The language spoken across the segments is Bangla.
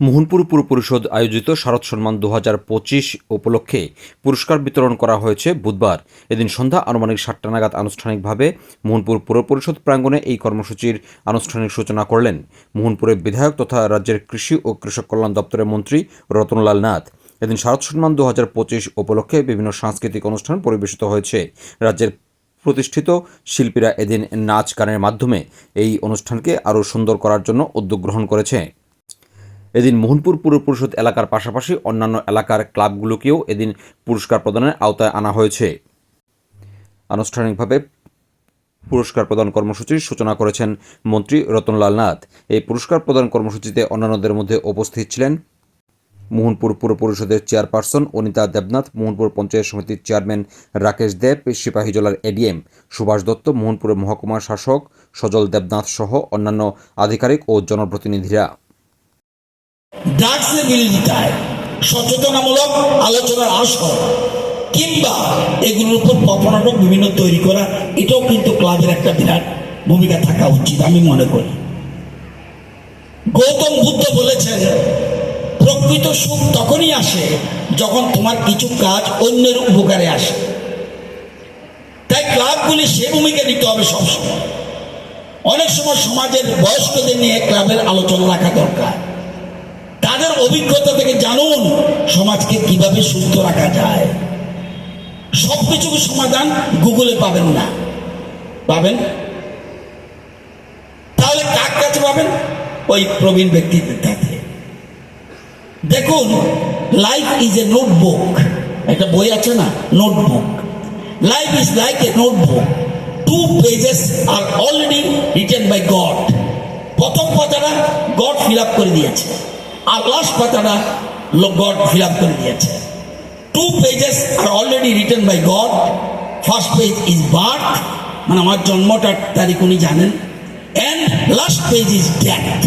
মোহনপুর পুর পরিষদ আয়োজিত শারদ সম্মান দু হাজার পঁচিশ উপলক্ষে পুরস্কার বিতরণ করা হয়েছে বুধবার। এদিন সন্ধ্যা আনুমানিক সাতটা নাগাদ আনুষ্ঠানিকভাবে মোহনপুর পুর পরিষদ প্রাঙ্গণে এই কর্মসূচির আনুষ্ঠানিক সূচনা করলেন। মোহনপুরের বিধায়ক তথা রাজ্যের কৃষি ও কৃষক কল্যাণ দপ্তরের মন্ত্রী রতনলাল নাথ। এদিন শারদ সম্মান দু হাজার পঁচিশ উপলক্ষে বিভিন্ন সাংস্কৃতিক অনুষ্ঠান পরিবেশিত হয়েছে। রাজ্যের প্রতিষ্ঠিত শিল্পীরা এদিন নাচ গানের মাধ্যমে এই অনুষ্ঠানকে আরও সুন্দর করার জন্য উদ্যোগ গ্রহণ করেছে। এদিন মোহনপুর পুর পরিষদ এলাকার পাশাপাশি অন্যান্য এলাকার ক্লাবগুলোকেও এদিন পুরস্কার প্রদানের আওতায় আনা হয়েছে। আনুষ্ঠানিকভাবে পুরস্কার প্রদান কর্মসূচির সূচনা করেছেন মন্ত্রী রতনলাল নাথ। এই পুরস্কার প্রদান কর্মসূচিতে অন্যান্যদের মধ্যে উপস্থিত ছিলেন মোহনপুর পুর পরিষদের চেয়ারপারসন অনিতা দেবনাথ, মোহনপুর পঞ্চায়েত সমিতির চেয়ারম্যান রাকেশ দেব, সিপাহী সিপাহীজলার এডিএম সুভাষ দত্ত, মোহনপুরের মহকুমার শাসক সজল দেবনাথ সহ অন্যান্য আধিকারিক ও জনপ্রতিনিধিরা। ড্রাগসের বিরোধিতায় সচেতনামূলক আলোচনার আসর কিংবা এগুলোর উপর পপনাটক বিভিন্ন তৈরি করা, এটাও কিন্তু ক্লাবের একটা বিরাট ভূমিকা থাকা উচিত, আমি মনে করি। গৌতম বুদ্ধ বলেছেন, প্রকৃত সুখ তখনই আসে যখন তোমার কিছু কাজ অন্যের উপকারে আসে। তাই ক্লাবগুলি সে ভূমিকা নিতে হবে সবসময়। অনেক সময় সমাজের বয়স্কদের নিয়ে ক্লাবের আলোচনা রাখা দরকার। তাদের অভিজ্ঞতা থেকে জানুন সমাজকে কীভাবে সুস্থ রাখা যায়। সবকিছু সমাধান গুগলে পাবেন না। পাবেন? তাহলে কার কাছে পাবেন? ওই প্রবীণ ব্যক্তিদের কাছে। দেখুন লাইফ ইজ এ নোটবুক একটা বই আছে না? Notebook life is like a notebook two pages are already written by God প্রথম কথাটা গড ফিল আপ করে দিয়েছে। আর লাস্ট পাতাটা গড ফিল করে দিয়েছে। Two pages are already written by God first page is birth মানে আমার জন্মটার তারিখ উনি জানেন। And last page is death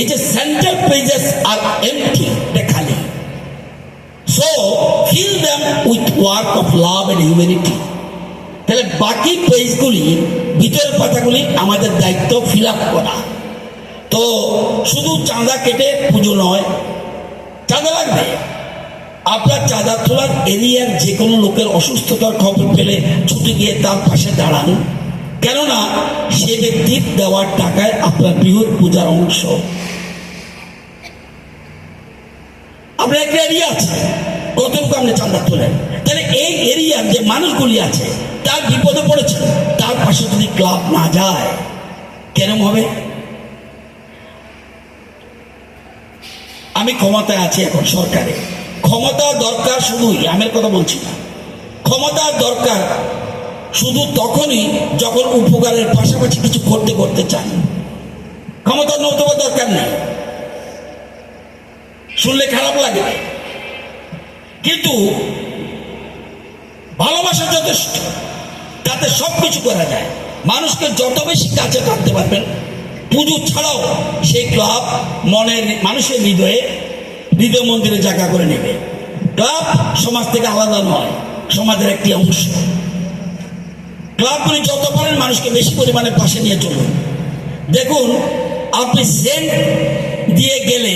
এই যে সেন্টার পেজেস আর এমটি খালি। So fill them with work of love and humanity তাহলে বাকি পেজগুলি ভিতরের পাতাগুলি আমাদের দায়িত্ব ফিল আপ করা। তো শুধু চাঁদা কেটে পুজো নয়, চাঁদা লাগবে। আপনার চাঁদা তোলার এরিয়ার যে কোনো লোকের অসুস্থতার খবর পেলে ছুটে গিয়ে তার পাশে দাঁড়ান। কেননা সে ব্যক্তির দেওয়ার টাকায় আপনার বৃহৎ পূজার অংশ। আপনার একটা এরিয়া আছে কতটুকু আপনি চাঁদা তোলেন। তাহলে এই এরিয়ার যে মানুষগুলি আছে, তার বিপদে পড়েছে তার পাশে যদি ক্লাব না যায় কেরম হবে? আমি ক্ষমতায় আছি এখন সরকারে। ক্ষমতা দরকার শুধুই আমের কথা বলছি না। ক্ষমতা দরকার শুধু তখনই যখন উপকারের পাশাপাশি কিছু করতে করতে চান ক্ষমতা নতুবা দরকার নেই। শুনলে খারাপ লাগে। কিন্তু ভালোবাসা যথেষ্ট, তাতে সব কিছু করা যায়। মানুষকে যত বেশি কাছে থাকতে পারবেন পুজো ছাড়াও সেই ক্লাব মনের, মানুষের হৃদয়ে হৃদয় মন্দিরে জায়গা করে নেবে। ক্লাব সমাজ থেকে আলাদা নয়, সমাজের একটি অংশ। ক্লাবগুলি যত পারেন মানুষকে বেশি পরিমাণে পাশে নিয়ে চলুন। দেখুন, আপনি সেন্ট দিয়ে গেলে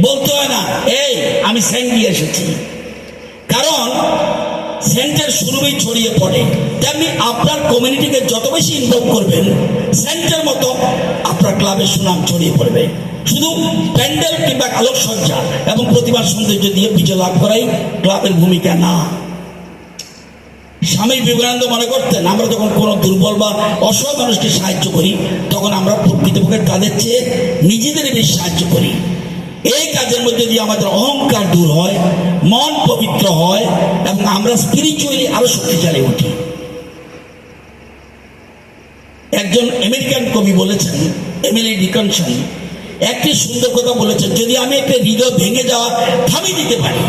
বলতে হয় না, এই, আমি সেন্ট দিয়ে এসেছি। সেন্টের শুরুই ছড়িয়ে পড়ে, তেমনি আপনার কমিউনিটিকে যত বেশি ইনভলভ করবেন, সেন্টের মতো আপনার ক্লাবের সুনাম ছড়িয়ে পড়বে। শুধু প্যান্ডেল কিংবা আলোকসজ্জা এবং প্রতিমার সৌন্দর্য দিয়ে বিজয় লাভ করাই ক্লাবের ভূমিকা না। স্বামী বিবেকানন্দ মনে করতেন, আমরা যখন কোনো দুর্বল বা অসহায় মানুষকে সাহায্য করি, তখন আমরা প্রকৃতপক্ষে তাদের চেয়ে নিজেদের বেশি সাহায্য করি। এই কাজের মধ্যে দিয়ে আমাদের অহংকার দূর হয়, মন পবিত্র হয়, এবং আমরা স্পিরিচুয়ালি আরও শক্তিশালী উঠি। একজন আমেরিকান কবি বলেছেন, এমিলি ডিকনসন, একটি সুন্দর কথা বলেছেন, যদি আমি একটা হৃদয় ভেঙে যাওয়া থামিয়ে দিতে পারি,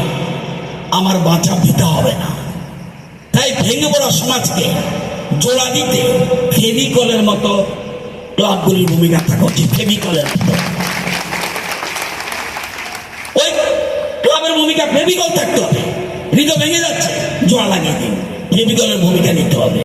আমার বাঁচা বৃথা হবে না। তাই ভেঙে পড়া সমাজকে জোড়া দিতে ফেভিকলের মতো ক্লাবগুলির ভূমিকা থাকা উচিত, ফেভিকলের মতো ওই ভূমিকা থাকতে হবে। হৃদয় ভেঙে যাচ্ছে জোড়া লাগিয়ে দিন। প্রেমিকলের ভূমিকা নিতে হবে।